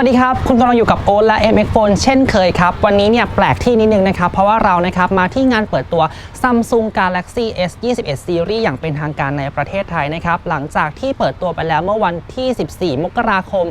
วัสดีครับ คุณกำลังอยู่กับโอ๊ตและ MX Phone เช่นเคยครับ วันนี้เนี่ยแปลกที่นิดนึงนะครับ เพราะว่าเรานะครับมาที่งานเปิดตัว Samsung Galaxy S 21 Series อย่างเป็นทางการในประเทศไทยนะครับหลังจากที่เปิดตัวไปแล้วเมื่อวันที่ 14 มกราคม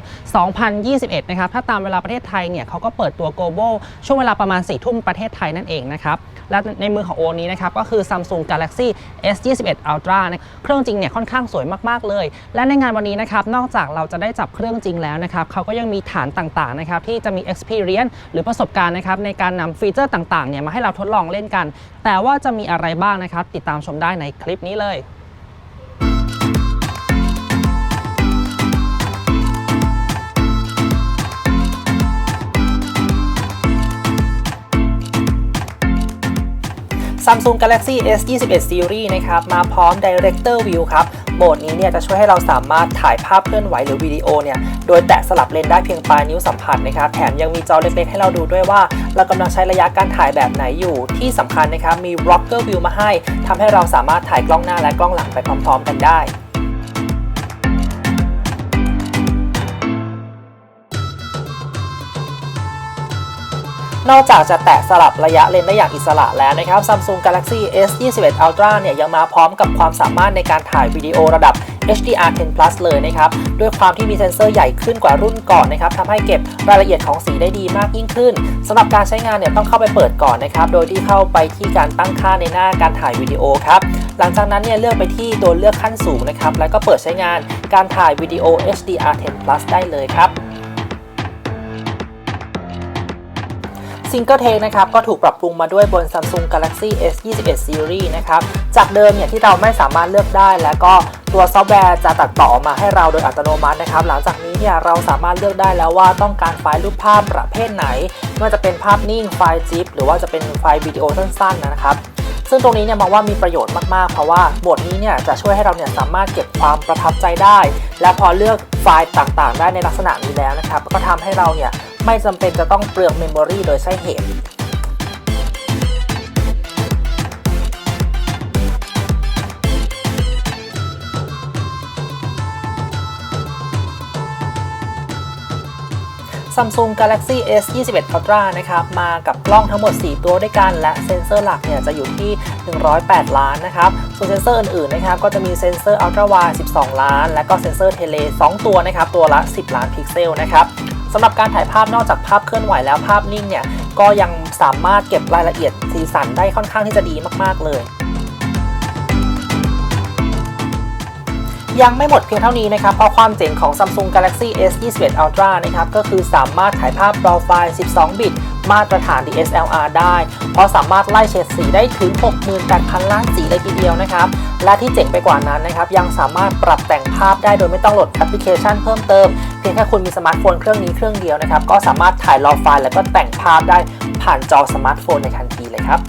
2021 นะครับถ้าตามเวลาประเทศไทยเนี่ยเขาก็เปิดตัว Global ช่วงเวลาประมาณ 4 ทุ่มประเทศไทยนั่นเองนะครับและในมือของโอนี้นะครับก็คือ Samsung Galaxy S 21 Ultra เครื่องจริงเนี่ยค่อนข้างสวยมาก ๆ เลย และในงานวันนี้นะครับนอกจากเราจะได้จับเครื่องจริงแล้วนะครับเขาก็ยังมีฐานต่างๆนะครับที่จะมี experience หรือประสบการณ์นะครับในการนำฟีเจอร์ต่างๆเนี่ยมาให้เราทดลองเล่นกัน แต่ว่าจะมีอะไรบ้างนะครับ ติดตามชมได้ในคลิปนี้เลย Samsung Galaxy S 21 Series นะครับมาพร้อม Director View ครับโหมดนี้เนี่ยจะช่วยให้เราสามารถถ่ายภาพเคลื่อนไหวหรือวิดีโอเนี่ยโดยแตะสลับเลนได้เพียงปลายนิ้วสัมผัสนะครับแถมยังมีจอเล็กๆ ให้เราดูด้วยว่า เรากำลังใช้ระยะการถ่ายแบบไหนอยู่ที่สำคัญนะครับมี Rocker View มาให้ทำให้เราสามารถถ่ายกล้องหน้าและกล้องหลังไปพร้อม ๆ กันได้ นอกจากจะแตะสลับระยะเลนได้อย่างอิสระแล้วนะครับ Samsung Galaxy S 21 Ultra เนี่ยยังมาพร้อมกับความสามารถในการถ่ายวิดีโอระดับ HDR10 Plus เลยนะครับ ด้วยความที่มีเซ็นเซอร์ใหญ่ขึ้นกว่ารุ่นก่อนนะครับทำให้เก็บรายละเอียดของสีได้ดีมากยิ่งขึ้นสำหรับการใช้งานเนี่ยต้องเข้าไปเปิดก่อนนะครับ โดยที่เข้าไปที่การตั้งค่าในหน้าการถ่ายวิดีโอครับ หลังจากนั้นเนี่ยเลือกไปที่ตัวเลือกขั้นสูงนะครับ แล้วก็เปิดใช้งานการถ่ายวิดีโอ HDR10 Plus ได้เลยครับ ซิงเกิลเทคนะครับก็ถูกปรับปรุงมาด้วยบน Samsung Galaxy S 21 Series นะครับจากเดิมเนี่ยที่เราไม่สามารถเลือกได้ แล้วก็ตัวซอฟต์แวร์จะตัดต่อมาให้เราโดยอัตโนมัตินะครับ หลังจากนี้เนี่ยเราสามารถเลือกได้แล้วว่าต้องการไฟล์รูปภาพประเภทไหนไม่ว่าจะเป็นภาพนิ่งไฟล์จิปหรือว่าจะเป็นไฟล์วิดีโอสั้นๆนะครับซึ่งตรงนี้เนี่ยมองว่ามีประโยชน์มากๆ เพราะว่าบทนี้เนี่ยจะช่วยให้เราเนี่ยสามารถเก็บความประทับใจได้ และพอเลือกไฟล์ต่างๆ ได้ในลักษณะนี้แล้วนะครับ ก็ทำให้เราเนี่ย ไม่จำเป็นจะต้องเปลืองเมมโมรีโดยใช่เหตุ Samsung Galaxy S 21 Ultra นะครับมากับกล้องทั้งหมด 4 ตัวด้วยกัน และเซ็นเซอร์หลักเนี่ยจะอยู่ที่ 108 ล้านนะครับ ส่วนเซ็นเซอร์อื่นๆนะครับก็จะมีเซ็นเซอร์ Ultra Wide 12 ล้าน และก็เซ็นเซอร์เทเล 2 ตัวนะครับ ตัวละ 10 ล้านพิกเซลนะครับ สำหรับการถ่ายภาพนอกจากภาพเคลื่อนไหวแล้วภาพนิ่งเนี่ยก็ยังสามารถเก็บรายละเอียดสีสันได้ค่อนข้างที่จะดีมากๆเลยยังไม่หมดเพียงเท่านี้นะครับ เพราะความเจ๋งของ Samsung Galaxy S 21 Ultra นะครับ ก็คือสามารถถ่ายภาพ RAW ไฟล์ 12 บิต มาตรฐาน DSLR ได้ เพราะสามารถไล่เฉดสีได้ถึง 68,000 ล้านสีเลยทีเดียวนะครับ และที่เจ๋งไปกว่านั้นนะครับ ยังสามารถปรับแต่งภาพได้โดยไม่ต้องโหลดแอปพลิเคชันเพิ่มเติม พียงแค่คุณมีสมาร์ทโฟนเครื่องนี้เครื่องเดียวนะครับ ก็สามารถถ่าย RAW ไฟล์แล้วก็แต่งภาพได้ผ่านจอสมาร์ทโฟนในทันทีเลยครับ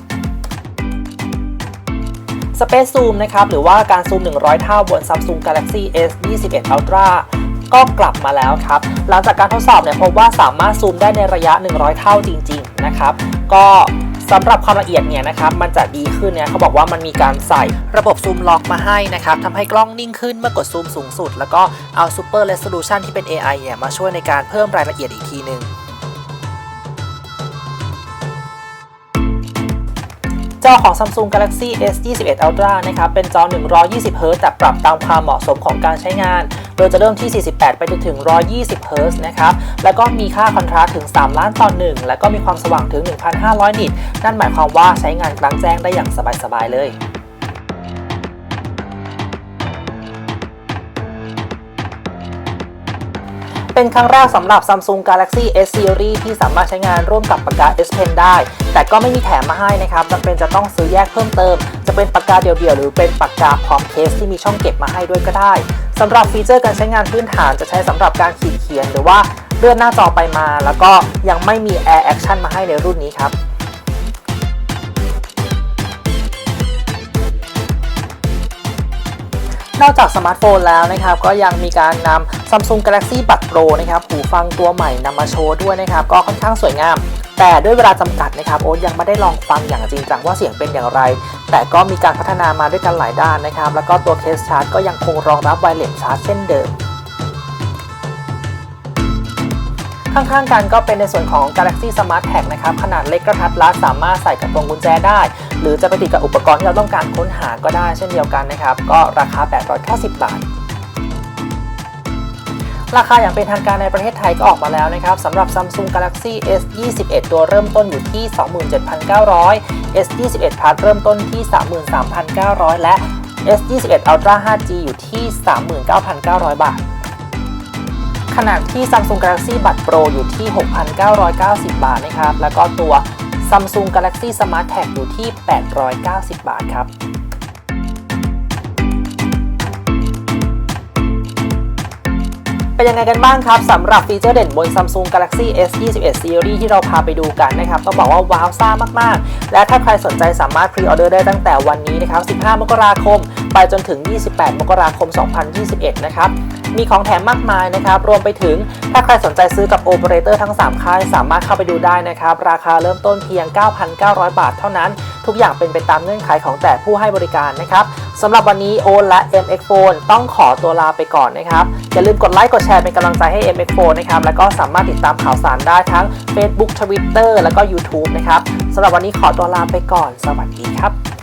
Space Zoom นะครับหรือว่าการซูม 100 เท่าบน Samsung Galaxy S 21 Ultra ก็กลับมาแล้วครับ หลังจากการทดสอบเนี่ยพบว่าสามารถซูมได้ในระยะ 100 เท่าจริง ๆ นะครับ ก็ สำหรับความละเอียดเนี่ยนะครับมันจะดีขึ้นเนี่ยเขาบอกว่ามันมีการใส่ระบบซูมล็อกมาให้นะครับทำให้กล้องนิ่งขึ้นเมื่อกดซูมสูงสุด แล้วก็เอาซูเปอร์เรสโซลูชันที่เป็น AI เนี่ยมาช่วยในการเพิ่มรายละเอียดอีกทีหนึ่ง จอของ Samsung Galaxy S 21 Ultra นะครับ เป็นจอ 120 Hz แต่ปรับตามความเหมาะสมของการใช้งาน โดยจะเริ่มที่ 48 ไปจนถึง 120 Hz นะครับ แล้วก็มีค่าคอนทราสต์ถึง 3 ล้านต่อ 1 แล้วก็มีความสว่างถึง 1,500 นิต นั่นหมายความว่าใช้งานกลางแจ้งได้อย่างสบาย ๆ เลย เป็นครั้งแรกสำหรับ Samsung Galaxy S Series ที่สามารถใช้งานร่วมกับปากกา S Pen ได้ แต่ก็ไม่มีแถมมาให้นะครับจำเป็นจะต้องซื้อแยกเพิ่มเติม จะเป็นปากกาเดี่ยวๆ หรือเป็นปากกาพร้อมเคสที่มีช่องเก็บมาให้ด้วยก็ได้สำหรับฟีเจอร์การใช้งานพื้นฐานจะใช้สำหรับการขีดเขียนหรือว่าเลื่อนหน้าจอไปมา แล้วก็ยังไม่มี Air Action มาให้ในรุ่นนี้ครับนอกจากสมาร์ทโฟนแล้วนะครับก็ยังมีการนำ Samsung Galaxy Buds Pro นะครับหูฟังตัวใหม่นำมาโชว์ด้วยนะครับ ก็ค่อนข้างสวยงาม แต่ด้วยเวลาจำกัดนะครับโอ๊ตยังไม่ได้ลองฟังอย่างจริงจังว่าเสียงเป็นอย่างไร แต่ก็มีการพัฒนามาด้วยกันหลายด้านนะครับ แล้วก็ตัวเคสชาร์จก็ยังคงรองรับไวเลสชาร์จเช่นเดิมข้างๆกันก็เป็นในส่วนของ Galaxy Smart Tag นะครับ ขนาดเล็กกระทัดรัดสามารถใส่กับพวงกุญแจได้ หรือจะไปติดกับอุปกรณ์ที่เราต้องการค้นหาก็ได้เช่นเดียวกันนะครับ ก็ราคา 890 บาท ราคาอย่างเป็นทางการในประเทศไทยก็ออกมาแล้วนะครับสำหรับ Samsung Galaxy S 21ตัวเริ่มต้นอยู่ที่ 27,900 S 21 Plus เริ่มต้นที่ 33,900 และ S 21 Ultra 5G อยู่ที่ 39,900 บาท ขณะที่ Samsung Galaxy บัตร Pro อยู่ที่ 6,990 บาทนะครับ แล้วก็ตัว Samsung Galaxy Smart Tag อยู่ที่ 890 บาทครับ เป็นยังไงกันบ้างครับสำหรับฟีเจอร์เด่นบน Samsung Galaxy S 21 Series ที่เราพาไปดูกันนะครับต้องบอกว่าว้าวซ่ามากๆ และถ้าใครสนใจสามารถพรีออเดอร์ได้ตั้งแต่วันนี้นะครับ 15 มกราคม ไปจนถึง 28 มกราคม 2021 นะครับ มีของแถมมากมายนะครับ รวมไปถึงถ้าใครสนใจซื้อกับโอเปอเรเตอร์ทั้ง 3 ค่าย สามารถเข้าไปดูได้นะครับ ราคาเริ่มต้นเพียง 9,900 บาทเท่านั้น ทุกอย่างเป็นไปตามเงื่อนไขของแต่ผู้ให้บริการนะครับสำหรับวันนี้โอนและ MX Phone ต้องขอตัวลาไปก่อนนะครับ อย่าลืมกดไลค์กดแชร์เป็นกำลังใจให้ MX Phone นะครับ แล้วก็สามารถติดตามข่าวสารได้ทั้ง Facebook Twitter แล้วก็ YouTube นะครับสำหรับวันนี้ขอตัวลาไปก่อน สวัสดีครับ